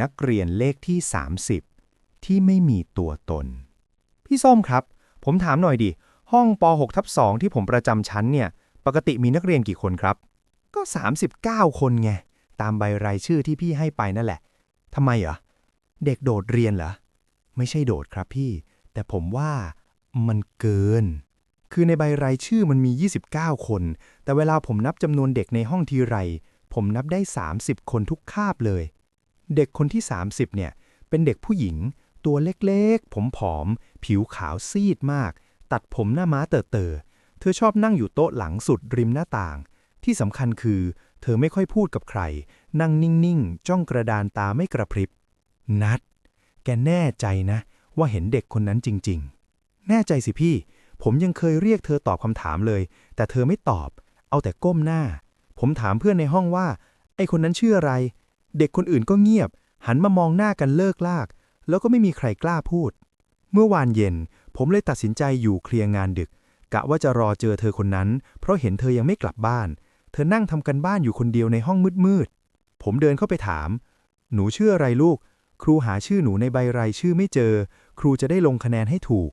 นักเรียนเลขที่ 30 ที่ไม่มีตัวตน พี่ส้มครับ ผมถามหน่อยดิ ห้องป .6 ทับ2ที่ผมประจำชั้นเนี่ย ปกติมีนักเรียนกี่คนครับ ก็ 39 คนไง ตามใบรายชื่อที่พี่ให้ไปนั่นแหละทำไมเหรอ เด็กโดดเรียนเหรอ ไม่ใช่โดดครับพี่ แต่ผมว่ามันเกิน คือในใบรายชื่อมันมี 29 คน แต่เวลาผมนับจำนวนเด็กในห้องทีไร ผมนับได้ 30 คนทุกคาบเลย เด็กคนที่ 30 เนี่ย เป็นเด็กผู้หญิง ตัวเล็กๆ ผมผอม ผิวขาวซีดมาก ตัดผมหน้าม้าเต๋อเตอเธอชอบนั่งอยู่โต๊ะหลังสุดริมหน้าต่าง ที่สำคัญคือ เธอไม่ค่อยพูดกับใคร นั่งนิ่งๆ จ้องกระดานตาไม่กระพริบ นัด แกแน่ใจนะ ว่าเห็นเด็กคนนั้นจริงๆ แน่ใจสิพี่ ผมยังเคยเรียกเธอตอบคำถามเลย แต่เธอไม่ตอบ เอาแต่ก้มหน้า ผมถามเพื่อนในห้องว่า ไอคนนั้นชื่ออะไร เด็กคนอื่นก็เงียบ หันมามองหน้ากันเลิกลาก แล้วก็ไม่มีใครกล้าพูด เมื่อวานเย็น ผมเลยตัดสินใจอยู่เคลียร์งานดึก กะว่าจะรอเจอเธอคนนั้น เพราะเห็นเธอยังไม่กลับบ้าน เธอนั่งทำกันบ้านอยู่คนเดียวในห้องมืดๆ ผมเดินเข้าไปถาม หนูชื่ออะไรลูก ครูหาชื่อหนูในใบรายชื่อไม่เจอ ครูจะได้ลงคะแนนให้ถูก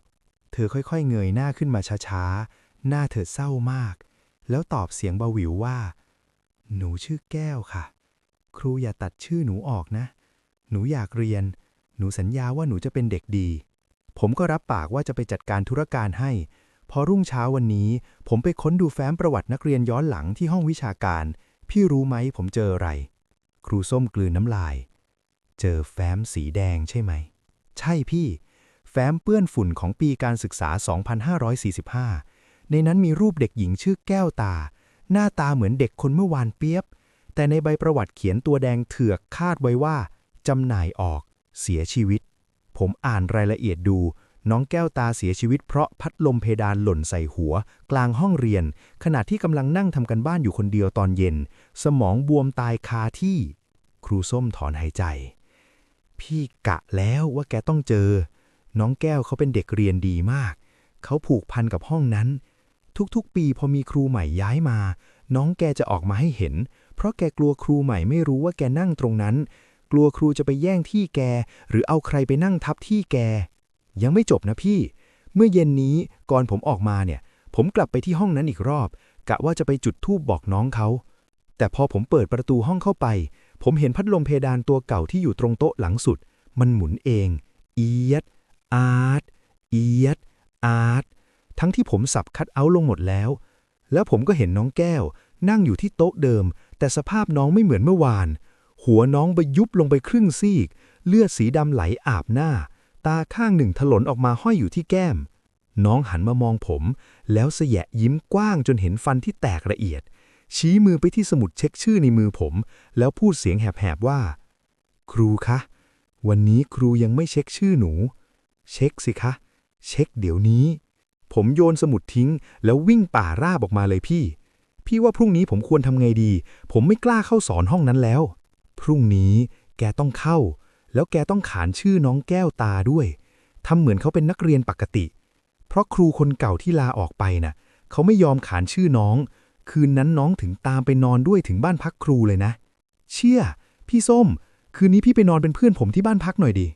เธอค่อยๆ เงยหน้าขึ้นมาช้าๆ หน้าเธอเศร้ามาก แล้วตอบเสียงเบาหวิวว่า หนูชื่อแก้วค่ะ ครูอย่าตัดชื่อหนูออกนะ หนูอยากเรียน หนูสัญญาว่าหนูจะเป็นเด็กดี ผมก็รับปากว่าจะไปจัดการธุรการให้ พอรุ่งเช้าวันนี้ ผมไปค้นดูแฟ้มประวัตินักเรียนย้อนหลังที่ห้องวิชาการ พี่รู้ไหมผมเจออะไร ครูส้มกลืนน้ำลาย เจอแฟ้มสีแดงใช่ไหม ใช่พี่ แฟ้มเปื้อนฝุ่นของปีการศึกษา 2545 ในนั้นมีรูปเด็กหญิงชื่อแก้วตา หน้าตาเหมือนเด็กคนเมื่อวานเปียบ แต่ในใบประวัติเขียนตัวแดงเถือกคาดไว้ว่าจำหน่ายออก เสียชีวิต ผมอ่านรายละเอียดดู น้องแก้วตาเสียชีวิตเพราะพัดลมเพดานหล่นใส่หัว กลางห้องเรียน ขณะที่กำลังนั่งทำกันบ้านอยู่คนเดียวตอนเย็น สมองบวมตายคาที่ ครูส้มถอนหายใจ พี่กะแล้วว่าแกต้องเจอ น้องแก้วเขาเป็นเด็กเรียนดีมาก เขาผูกพันกับห้องนั้น ทุกๆ ปีพอมีครูใหม่ย้ายมา น้องแกจะออกมาให้เห็น เพราะแกกลัวครูใหม่ไม่รู้ว่าแกนั่งตรงนั้น กลัวครูจะไปแย่งที่แก หรือเอาใครไปนั่งทับที่แก ยังไม่จบนะพี่ เมื่อเย็นนี้ก่อนผมออกมาเนี่ย ผมกลับไปที่ห้องนั้นอีกรอบ กะว่าจะไปจุดธูปบอกน้องเขา แต่พอผมเปิดประตูห้องเข้าไป ผมเห็นพัดลมเพดานตัวเก่าที่อยู่ตรงโต๊ะหลังสุด มันหมุนเอง เอียดอาร์ตเอียดอาร์ต ทั้งที่ผมสับคัดเอาลงหมดแล้ว แล้วผมก็เห็นน้องแก้ว นั่งอยู่ที่โต๊ะเดิม แต่สภาพน้องไม่เหมือนเมื่อวาน หัวน้องไปยุบลงไปครึ่งซีก เลือดสีดำไหลอาบหน้า ตาข้างหนึ่งถลนออกมาห้อยอยู่ที่แก้ม น้องหันมามองผม แล้วเสยะยิ้มกว้างจนเห็นฟันที่แตกละเอียด ชี้มือไปที่สมุดเช็คชื่อในมือผม แล้วพูดเสียงแหบๆว่า ครูคะ วันนี้ครูยังไม่เช็คชื่อหนู เช็คสิคะ เช็คเดี๋ยวนี้ ผมโยนสมุดทิ้ง แล้ววิ่งป่าราบออกมาเลยพี่ พี่ว่าพรุ่งนี้ผมควรทำไงดี ผมไม่กล้าเข้าสอนห้องนั้นแล้ว พรุ่งนี้แกต้องเข้า แล้วแกต้องขานชื่อน้องแก้วตาด้วยทำเหมือนเขาเป็นนักเรียนปกติ เพราะครูคนเก่าที่ลาออกไปน่ะ เขาไม่ยอมขานชื่อน้อง คืนนั้นน้องถึงตามไปนอนด้วยถึงบ้านพักครูเลยนะ เชี่ย พี่ส้ม คืนนี้พี่ไปนอนเป็นเพื่อนผมที่บ้านพักหน่อยดิ